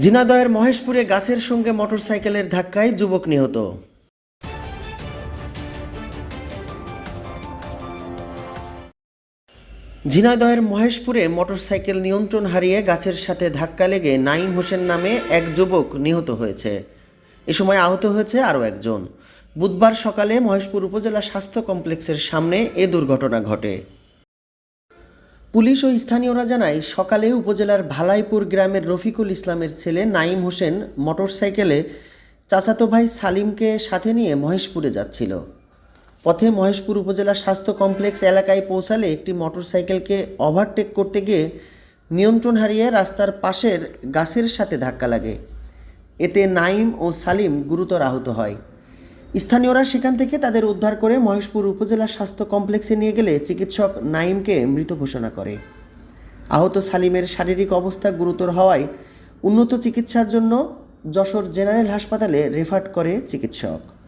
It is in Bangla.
ঝিনাদয়ের মহেশপুরে গাছের সঙ্গে মোটরসাইকেলের ধাক্কায় যুবক নিহত। ঝিনাইদহের মহেশপুরে মোটরসাইকেল নিয়ন্ত্রণ হারিয়ে গাছের সাথে ধাক্কা লেগে নাইম হোসেন নামে এক যুবক নিহত হয়েছে। এ সময় আহত হয়েছে আরও একজন। বুধবার সকালে মহেশপুর উপজেলা স্বাস্থ্য কমপ্লেক্সের সামনে এ দুর্ঘটনা ঘটে। পুলিশ ও স্থানীয়রা জানায়, সকালে উপজেলার ভালাইপুর গ্রামের রফিকুল ইসলামের ছেলে নাইম হোসেন মোটরসাইকেলে চাচাতো ভাই সালিমকে সাথে নিয়ে মহেশপুরে যাচ্ছিল। পথে মহেশপুর উপজেলা স্বাস্থ্য কমপ্লেক্স এলাকায় পৌঁছালে একটি মোটরসাইকেলকে ওভারটেক করতে গিয়ে নিয়ন্ত্রণ হারিয়ে রাস্তার পাশের গাছের সাথে ধাক্কা লাগে। এতে নাইম ও সালিম গুরুতর আহত হয়। স্থানীয়রা সেখান থেকে তাদের উদ্ধার করে মহেশপুর উপজেলা স্বাস্থ্য কমপ্লেক্সে নিয়ে গেলে চিকিৎসক নাইমকে মৃত ঘোষণা করে। আহত সালিমের শারীরিক অবস্থা গুরুতর হওয়ায় উন্নত চিকিৎসার জন্য যশোর জেনারেল হাসপাতালে রেফার করে চিকিৎসক।